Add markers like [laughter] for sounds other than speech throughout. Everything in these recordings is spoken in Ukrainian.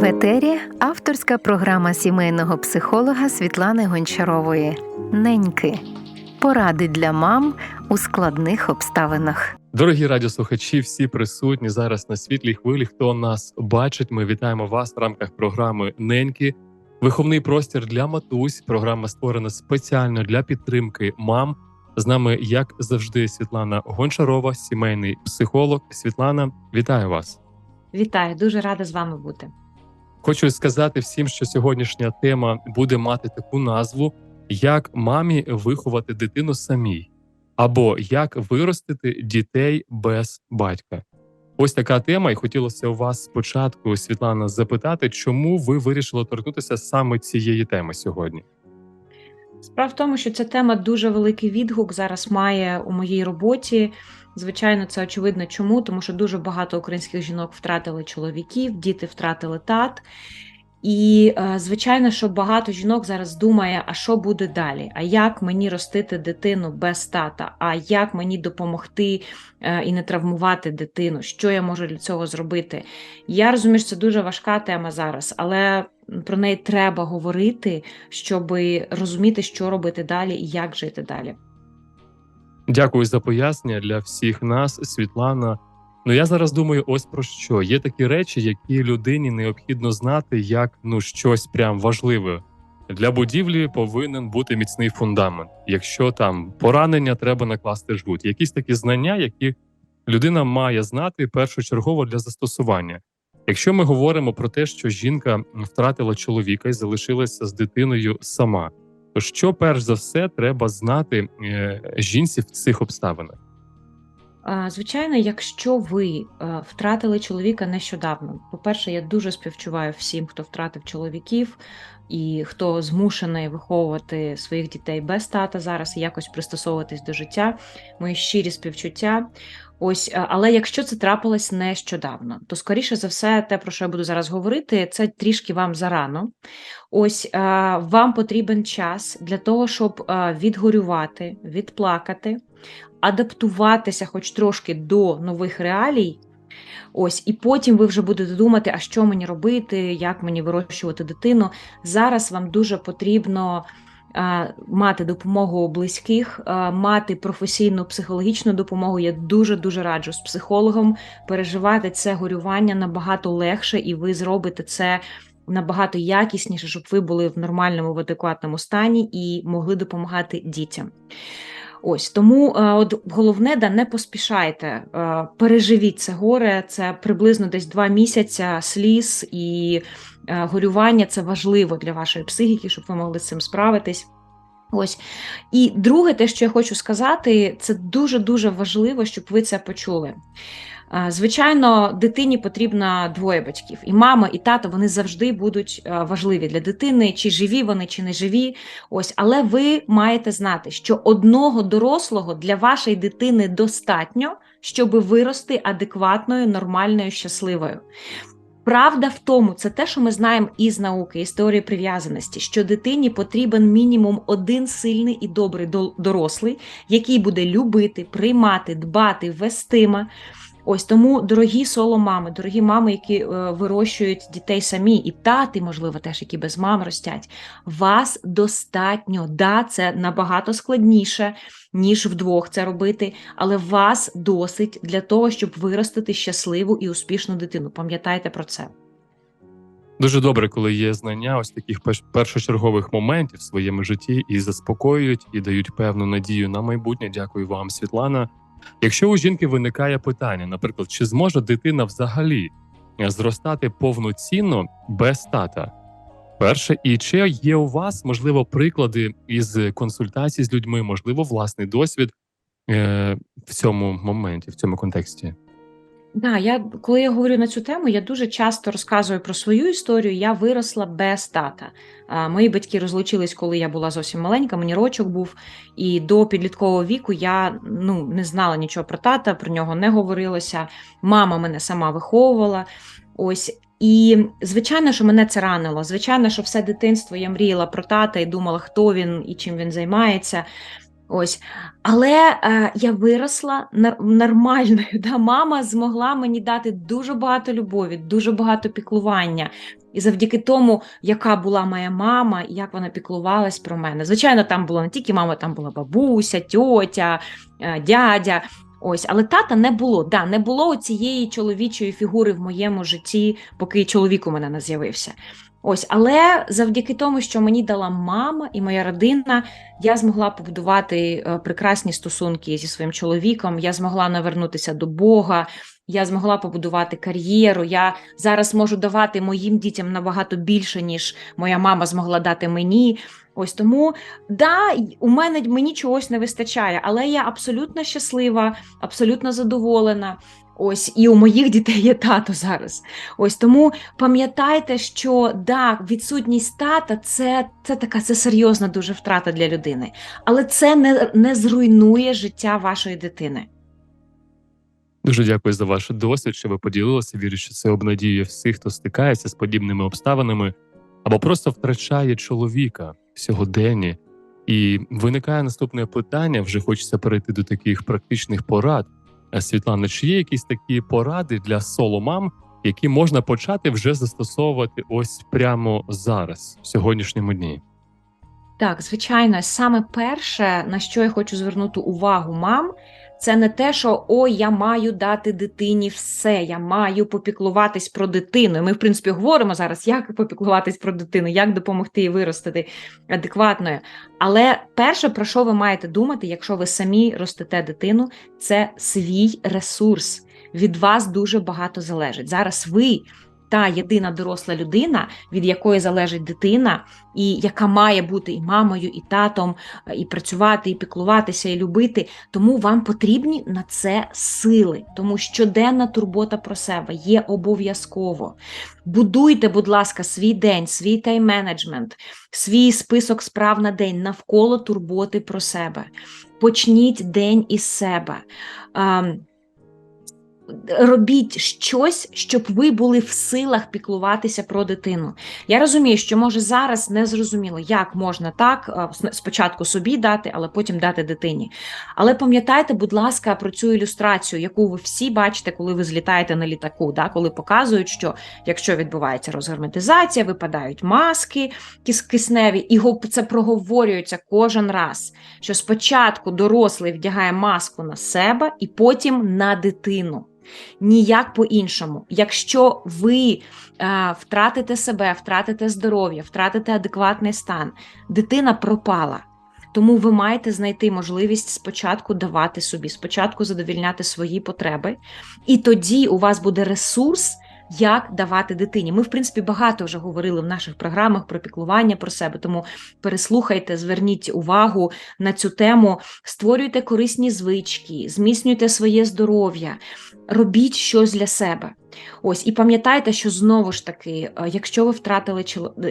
В етері авторська програма сімейного психолога Світлани Гончарової Неньки. Поради для мам у складних обставинах. Дорогі радіослухачі, всі присутні зараз на світлій хвилі. Хто нас бачить, ми вітаємо вас в рамках програми Неньки. Виховний простір для матусь. Програма створена спеціально для підтримки мам. З нами, як завжди, Світлана Гончарова, сімейний психолог. Світлана, вітаю вас. Вітаю, дуже рада з вами бути. Хочу сказати всім, що сьогоднішня тема буде мати таку назву: як мамі виховати дитину самій, або як виростити дітей без батька. Ось така тема, і хотілося у вас спочатку, Світлана, запитати, чому ви вирішили торкнутися саме цієї теми сьогодні. Справа в тому, що ця тема дуже великий відгук зараз має у моїй роботі. Звичайно, це очевидно чому, тому що дуже багато українських жінок втратили чоловіків, діти втратили тат. І, е, звичайно, що багато жінок зараз думає, а що буде далі? А як мені ростити дитину без тата? А як мені допомогти е, і не травмувати дитину? Що я можу для цього зробити? Я розумію, що це дуже важка тема зараз, але про неї треба говорити, щоб розуміти, що робити далі і як жити далі. Дякую за пояснення для всіх нас, Світлана. Ну я зараз думаю, ось про що є такі речі, які людині необхідно знати, як ну щось прям важливе. Для будівлі повинен бути міцний фундамент. Якщо там поранення, треба накласти жгут. Якісь такі знання, які людина має знати першочергово для застосування. Якщо ми говоримо про те, що жінка втратила чоловіка і залишилася з дитиною сама, то що перш за все треба знати е, жінці в цих обставинах? Звичайно, якщо ви е, втратили чоловіка нещодавно, по-перше, я дуже співчуваю всім, хто втратив чоловіків і хто змушений виховувати своїх дітей без тата зараз і якось пристосовуватись до життя. Мої щирі співчуття. Ось, е, але якщо це трапилось нещодавно, то скоріше за все, те, про що я буду зараз говорити, це трішки вам зарано. Ось е, вам потрібен час для того, щоб е, відгорювати, відплакати, адаптуватися, хоч трошки до нових реалій. Ось, і потім ви вже будете думати, а що мені робити, як мені вирощувати дитину. Зараз вам дуже потрібно мати допомогу близьких, мати професійну психологічну допомогу. Я дуже дуже раджу з психологом переживати це горювання набагато легше, і ви зробите це. Набагато якісніше, щоб ви були в нормальному в адекватному стані і могли допомагати дітям. Ось тому е, от головне, да не поспішайте, е, переживіть це горе. Це приблизно десь два місяці сліз і е, горювання. Це важливо для вашої психіки, щоб ви могли з цим справитись. Ось і друге, те, що я хочу сказати, це дуже дуже важливо, щоб ви це почули. Звичайно, дитині потрібно двоє батьків, і мама, і тато вони завжди будуть важливі для дитини, чи живі вони, чи не живі. Ось, але ви маєте знати, що одного дорослого для вашої дитини достатньо, щоб вирости адекватною, нормальною, щасливою. Правда в тому, це те, що ми знаємо із науки, із теорії прив'язаності, що дитині потрібен мінімум один сильний і добрий дорослий, який буде любити, приймати, дбати, вестиме. Ось тому, дорогі соло мами, дорогі мами, які е, вирощують дітей самі, і тати, можливо, теж які без мам ростять. Вас достатньо. Да, це набагато складніше, ніж вдвох це робити, але вас досить для того, щоб виростити щасливу і успішну дитину. Пам'ятайте про це. Дуже добре, коли є знання ось таких першочергових моментів в своєму житті і заспокоюють, і дають певну надію на майбутнє. Дякую вам, Світлана. Якщо у жінки виникає питання, наприклад, чи зможе дитина взагалі е, зростати повноцінно без тата? Перше, і чи є у вас можливо приклади із консультацій з людьми, можливо, власний досвід е, в цьому моменті, в цьому контексті? Да, я коли я говорю на цю тему, я дуже часто розказую про свою історію. Я виросла без тата. А, Мої батьки розлучились, коли я була зовсім маленька, мені рочок був, і до підліткового віку я ну, не знала нічого про тата, про нього не говорилося. Мама мене сама виховувала. Ось. І, звичайно, що мене це ранило. Звичайно, що все дитинство я мріяла про тата і думала, хто він і чим він займається. Ось, але е, я виросла нормальною. [laughs] Да? Мама змогла мені дати дуже багато любові, дуже багато піклування. І завдяки тому, яка була моя мама, як вона піклувалась про мене. Звичайно, там була не тільки мама, там була бабуся, тьотя, е, дядя. Ось, але тата не було. Да, не було цієї чоловічої фігури в моєму житті, поки чоловік у мене не з'явився. Ось, але завдяки тому, що мені дала мама і моя родина, я змогла побудувати е, прекрасні стосунки зі своїм чоловіком. Я змогла навернутися до Бога. Я змогла побудувати кар'єру. Я зараз можу давати моїм дітям набагато більше, ніж моя мама змогла дати мені. Ось тому, да, у мене мені чогось не вистачає, але я абсолютно щаслива, абсолютно задоволена. Ось і у моїх дітей є тато зараз. Ось тому пам'ятайте, що да, відсутність тата це, це така це серйозна дуже втрата для людини, але це не, не зруйнує життя вашої дитини. Дуже дякую за ваш досвід, що ви поділилися. Вірю, що це обнадіює всіх, хто стикається з подібними обставинами або просто втрачає чоловіка в сьогоденні. І виникає наступне питання: вже хочеться перейти до таких практичних порад. Світлана, чи є якісь такі поради для соломам, які можна почати вже застосовувати ось прямо зараз, в сьогоднішньому дні? Так, звичайно, саме перше, на що я хочу звернути увагу мам, це не те, що ой, я маю дати дитині все, я маю попіклуватись про дитину. Ми, в принципі, говоримо зараз, як попіклуватись про дитину, як допомогти їй виростити адекватною. Але перше, про що ви маєте думати, якщо ви самі ростете дитину, це свій ресурс. Від вас дуже багато залежить. Зараз ви та єдина доросла людина, від якої залежить дитина, і яка має бути і мамою, і татом, е, і працювати, і піклуватися, і любити. Тому вам потрібні на це сили, тому щоденна турбота про себе є обов'язково. Будуйте, будь ласка, свій день, свій тайм-менеджмент, свій список справ на день навколо турботи про себе. Почніть день із себе. Робіть щось, щоб ви були в силах піклуватися про дитину. Я розумію, що може зараз не зрозуміло, як можна так е, спочатку собі дати, але потім дати дитині. Але пам'ятайте, будь ласка, про цю ілюстрацію, яку ви всі бачите, коли ви злітаєте на літаку, да? коли показують, що якщо відбувається розгерметизація, випадають маски кис- кисневі, і це проговорюється кожен раз. Що спочатку дорослий вдягає маску на себе і потім на дитину. Ніяк по-іншому. Якщо ви е, втратите себе, втратите здоров'я, втратите адекватний стан, дитина пропала. Тому ви маєте знайти можливість спочатку давати собі, спочатку задовільняти свої потреби, і тоді у вас буде ресурс, як давати дитині. Ми, в принципі, багато вже говорили в наших програмах про піклування про себе, тому переслухайте, зверніть увагу на цю тему, створюйте корисні звички, зміцнюйте своє здоров'я, робіть щось для себе. Ось, і пам'ятайте, що знову ж таки, е, якщо ви втратили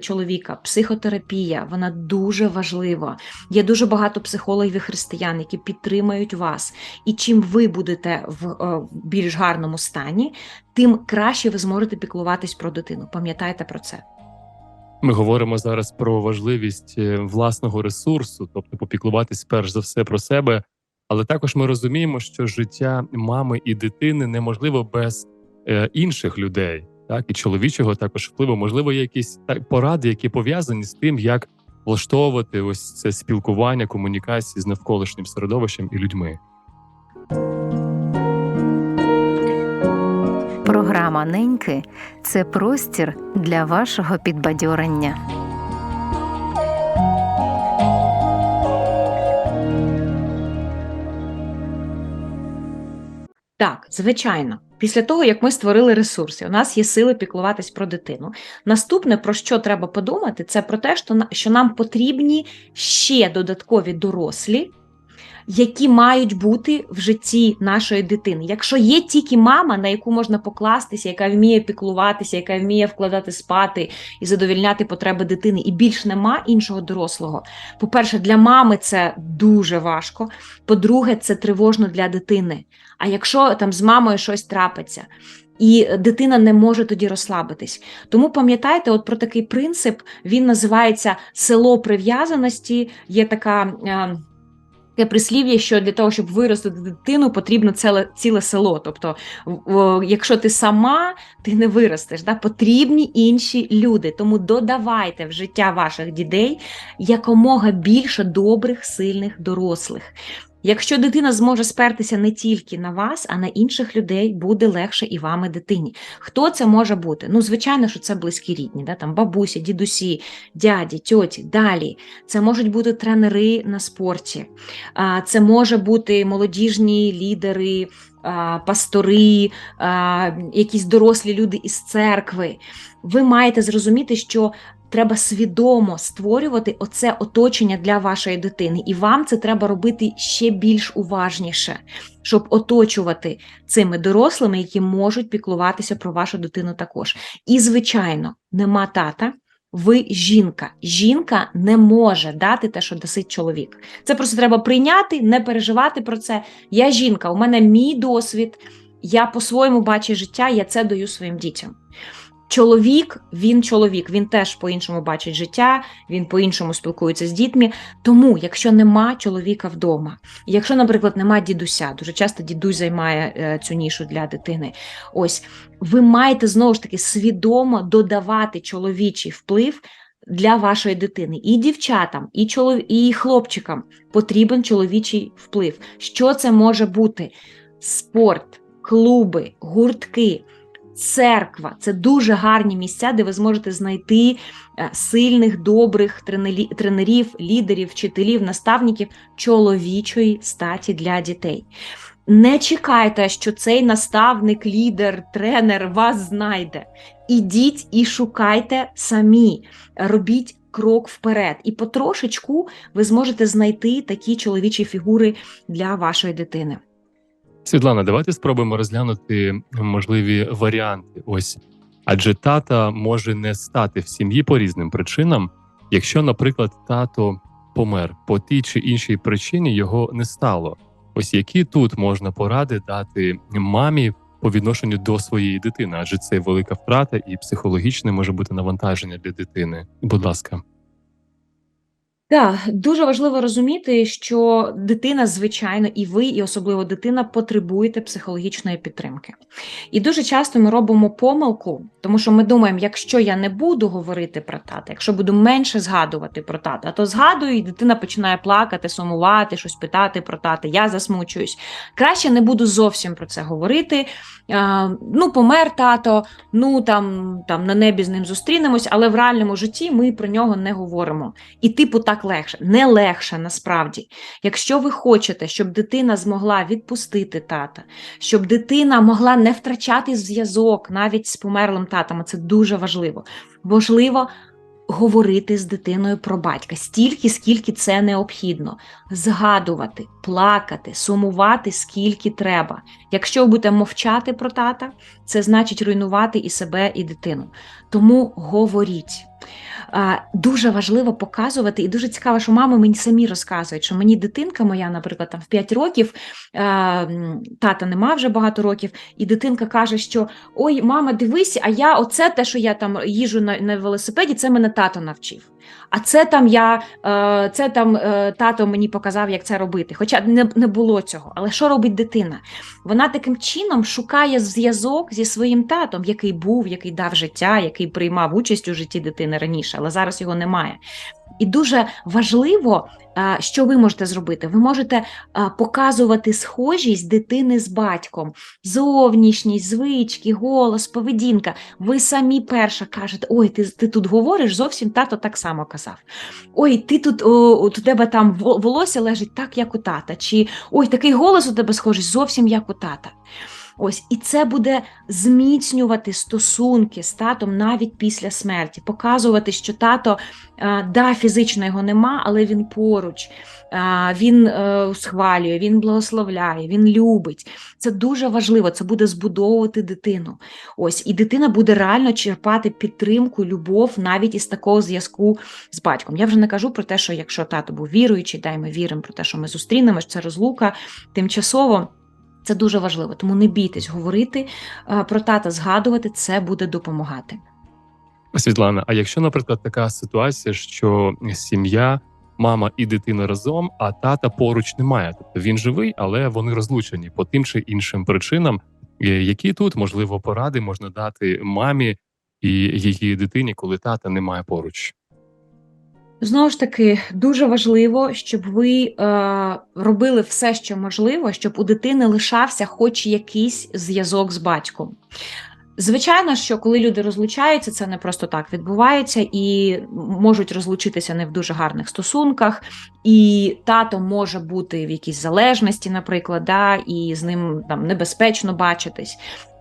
чоловіка, психотерапія вона дуже важлива. Є дуже багато психологів і християн, які підтримають вас. І чим ви будете в е, більш гарному стані, тим краще ви зможете піклуватись про дитину. Пам'ятайте про це. Ми говоримо зараз про важливість е, власного ресурсу, тобто попіклуватись перш за все про себе. Але також ми розуміємо, що життя мами і дитини неможливо без е, інших людей, так і чоловічого також впливу. Можливо, є якісь поради, які пов'язані з тим, як влаштовувати ось це спілкування, комунікації з навколишнім середовищем і людьми. Програма Неньки це простір для вашого підбадьорення. Так, звичайно. Після того, як ми створили ресурси, у нас є сили піклуватись про дитину. Наступне, про що треба подумати, це про те, що що нам потрібні ще додаткові дорослі, які мають бути в житті нашої дитини. Якщо є тільки мама, на яку можна покластися, яка вміє піклуватися, яка вміє вкладати спати і задовільняти потреби дитини, і більш нема іншого дорослого. По-перше, для мами це дуже важко. По-друге, це тривожно для дитини. А якщо там з мамою щось трапиться, і дитина не може тоді розслабитись. Тому пам'ятайте, от про такий принцип він називається село прив'язаності. Є така. Таке прислів'я, що для того, щоб виростити дитину, потрібно ціле, ціле село. Тобто, якщо ти сама, ти не виростеш. Да? Потрібні інші люди. Тому додавайте в життя ваших дітей якомога більше добрих, сильних дорослих. Якщо дитина зможе спертися не тільки на вас, а на інших людей, буде легше і вам, і дитині. Хто це може бути? Ну, звичайно, що це близькі рідні, да? там бабусі, дідусі, дяді, тьоті, далі. Це можуть бути тренери на спорті, це може бути молодіжні лідери, пастори, якісь дорослі люди із церкви. Ви маєте зрозуміти, що треба свідомо створювати оце оточення для вашої дитини, і вам це треба робити ще більш уважніше, щоб оточувати цими дорослими, які можуть піклуватися про вашу дитину також. І, звичайно, нема тата. Ви жінка. Жінка не може дати те, що досить чоловік. Це просто треба прийняти, не переживати про це. Я жінка, у мене мій досвід, я по-своєму бачу життя, я це даю своїм дітям. Чоловік, він чоловік, він теж по-іншому бачить життя, він по-іншому спілкується з дітьми. Тому, якщо нема чоловіка вдома, якщо, наприклад, нема дідуся, дуже часто дідусь займає е, цю нішу для дитини. Ось ви маєте знову ж таки свідомо додавати чоловічий вплив для вашої дитини. І дівчатам, і чолов... і хлопчикам потрібен чоловічий вплив. Що це може бути? Спорт, клуби, гуртки. Церква це дуже гарні місця, де ви зможете знайти е, сильних, добрих тренерів, лідерів, вчителів, наставників чоловічої статі для дітей. Не чекайте, що цей наставник, лідер, тренер вас знайде. Ідіть і шукайте самі, робіть крок вперед. І потрошечку ви зможете знайти такі чоловічі фігури для вашої дитини. Світлана, давайте спробуємо розглянути можливі варіанти. Ось адже тата може не стати в сім'ї по різним причинам, якщо, наприклад, тато помер по тій чи іншій причині його не стало. Ось які тут можна поради дати мамі по відношенню до своєї дитини, адже це велика втрата і психологічне може бути навантаження для дитини. Будь ласка. Так, дуже важливо розуміти, що дитина, звичайно, і ви, і особливо дитина, потребуєте психологічної підтримки. І дуже часто ми робимо помилку, тому що ми думаємо, якщо я не буду говорити про тата, якщо буду менше згадувати про тата, то згадую, і дитина починає плакати, сумувати, щось питати про тата, я засмучуюсь. Краще не буду зовсім про це говорити. Ну, помер тато, ну там, там на небі з ним зустрінемось, але в реальному житті ми про нього не говоримо. І типу так легше, не легше насправді. Якщо ви хочете, щоб дитина змогла відпустити тата, щоб дитина могла не втрачати зв'язок навіть з померлим татом, це дуже важливо. Важливо говорити з дитиною про батька стільки, скільки це необхідно, згадувати, плакати, сумувати скільки треба. Якщо будете мовчати про тата, це значить руйнувати і себе, і дитину. Тому говоріть. Дуже важливо показувати, і дуже цікаво, що мами мені самі розказують, що мені дитинка моя, наприклад, там в 5 років, тата нема вже багато років, і дитинка каже, що ой, мама, дивись, а я оце те, що я там їжу на велосипеді, це мене тато навчив. А це там я, е, це там е, тато мені показав, як це робити. Хоча не, не було цього. Але що робить дитина? Вона таким чином шукає зв'язок зі своїм татом, який був, який дав життя, який приймав участь у житті дитини раніше, але зараз його немає. І дуже важливо, е, що ви можете зробити. Ви можете е, показувати схожість дитини з батьком, зовнішність, звички, голос, поведінка. Ви самі перша кажете: ой, ти, ти тут говориш, зовсім тато так само казав. Ой, ти тут у тебе там волосся лежить так, як у тата. Чи ой, такий голос у тебе схожий, зовсім як у тата. Ось, і це буде зміцнювати стосунки з татом навіть після смерті, показувати, що тато, да, фізично його нема, але він поруч, він е, схвалює, він благословляє, він любить. Це дуже важливо. Це буде збудовувати дитину. Ось, і дитина буде реально черпати підтримку, любов навіть із такого зв'язку з батьком. Я вже не кажу про те, що якщо тато був віруючий, дай ми віримо про те, що ми зустрінемось, це розлука тимчасово. Це дуже важливо, тому не бійтесь говорити е, про тата, згадувати, це буде допомагати. Світлана, а якщо, наприклад, така ситуація, що сім'я мама і дитина разом, а тата поруч немає. Тобто він живий, але вони розлучені по тим чи іншим причинам. Е, Які тут можливо поради можна дати мамі і її дитині, коли тата немає поруч? Знову ж таки, дуже важливо, щоб ви е, робили все, що можливо, щоб у дитини лишався хоч якийсь зв'язок з батьком. Звичайно, що коли люди розлучаються, це не просто так відбувається, і можуть розлучитися не в дуже гарних стосунках, і тато може бути в якійсь залежності, наприклад, да, і з ним там небезпечно бачитись.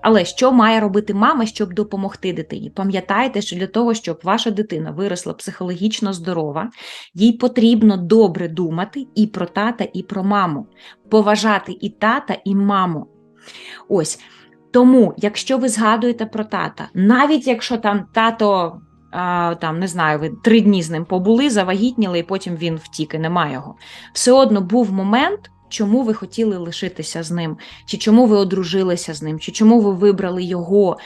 Але що має робити мама, щоб допомогти дитині? Пам'ятайте, що для того, щоб ваша дитина виросла психологічно здорова, їй потрібно добре думати і про тата, і про маму, поважати і тата, і маму. Ось. Тому, якщо ви згадуєте про тата, навіть якщо там тато, там не знаю, ви три дні з ним побули, завагітніли, і потім він втік, і немає його. Все одно був момент, чому ви хотіли лишитися з ним, чи чому ви одружилися з ним, чи чому ви вибрали його.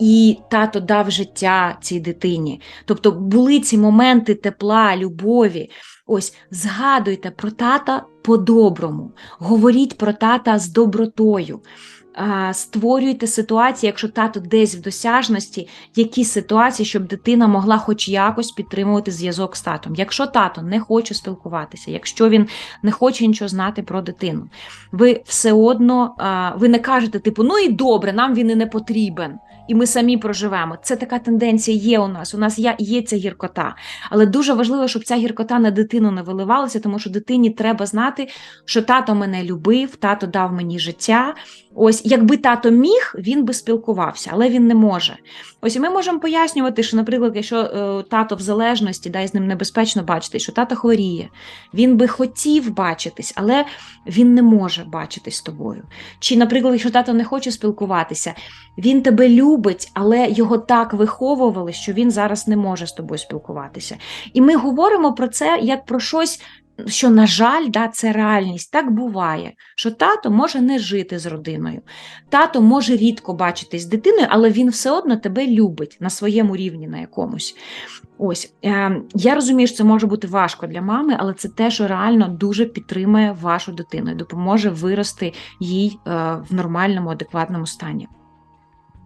І тато дав життя цій дитині. Тобто були ці моменти тепла, любові. Ось згадуйте про тата по-доброму, говоріть про тата з добротою. Створюйте ситуації, якщо тато десь в досяжності, які ситуації, щоб дитина могла хоч якось підтримувати зв'язок з татом. Якщо тато не хоче спілкуватися, якщо він не хоче нічого знати про дитину, ви все одно ви не кажете, типу, ну і добре, нам він і не потрібен. І ми самі проживемо. Це така тенденція є у нас. У нас є ця гіркота. Але дуже важливо, щоб ця гіркота на дитину не виливалася, тому що дитині треба знати, що тато мене любив, тато дав мені життя. Ось, якби тато міг, він би спілкувався, але він не може. Ось і ми можемо пояснювати, що, наприклад, якщо е, тато в залежності, да, і з ним небезпечно бачити, що тато хворіє, він би хотів бачитись, але він не може бачитись з тобою. Чи, наприклад, якщо тато не хоче спілкуватися, він тебе любить, але його так виховували, що він зараз не може з тобою спілкуватися. І ми говоримо про це як про щось. Що, на жаль, да, це реальність. Так буває, що тато може не жити з родиною. Тато може рідко бачитись з дитиною, але він все одно тебе любить на своєму рівні на якомусь. Ось е, я розумію, що це може бути важко для мами, але це те, що реально дуже підтримує вашу дитину і допоможе вирости їй е, в нормальному, адекватному стані.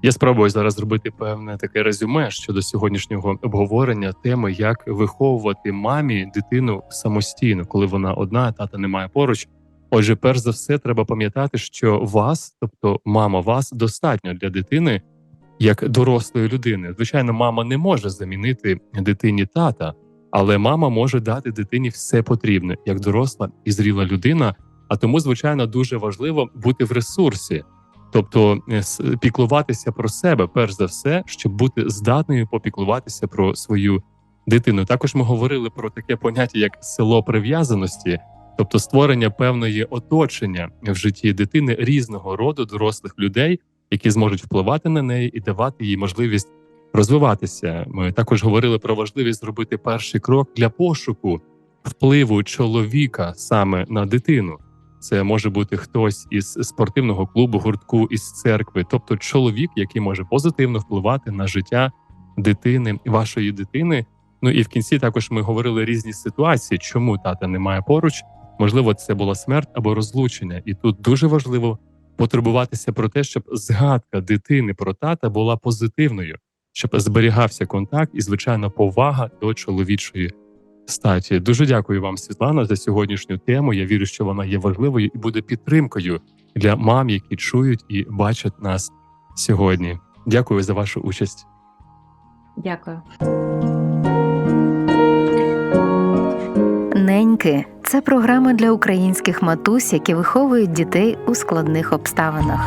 Я спробую зараз зробити певне таке резюме щодо сьогоднішнього обговорення теми, як виховувати мамі дитину самостійно, коли вона одна, тата немає поруч. Отже, перш за все, треба пам'ятати, що вас, тобто мама, вас достатньо для дитини як дорослої людини. Звичайно, мама не може замінити дитині тата, але мама може дати дитині все потрібне як доросла і зріла людина. А тому, звичайно, дуже важливо бути в ресурсі. Тобто е, піклуватися про себе, перш за все, щоб бути здатною попіклуватися про свою дитину. Також ми говорили про таке поняття, як село прив'язаності, тобто створення певної оточення в житті дитини різного роду дорослих людей, які зможуть впливати на неї і давати їй можливість розвиватися. Ми також говорили про важливість зробити перший крок для пошуку впливу чоловіка саме на дитину. Це може бути хтось із спортивного клубу, гуртку із церкви, тобто чоловік, який може позитивно впливати на життя дитини, вашої дитини. Ну і в кінці також ми говорили різні ситуації, чому тата немає поруч. Можливо, це була смерть або розлучення, і тут дуже важливо потурбуватися про те, щоб згадка дитини про тата була позитивною, щоб зберігався контакт і, звичайно, повага до чоловічої статі. Дуже дякую вам, Світлана, за сьогоднішню тему. Я вірю, що вона є важливою і буде підтримкою для мам, які чують і бачать нас сьогодні. Дякую за вашу участь. Дякую. Неньки це програма для українських матусь, які виховують дітей у складних обставинах.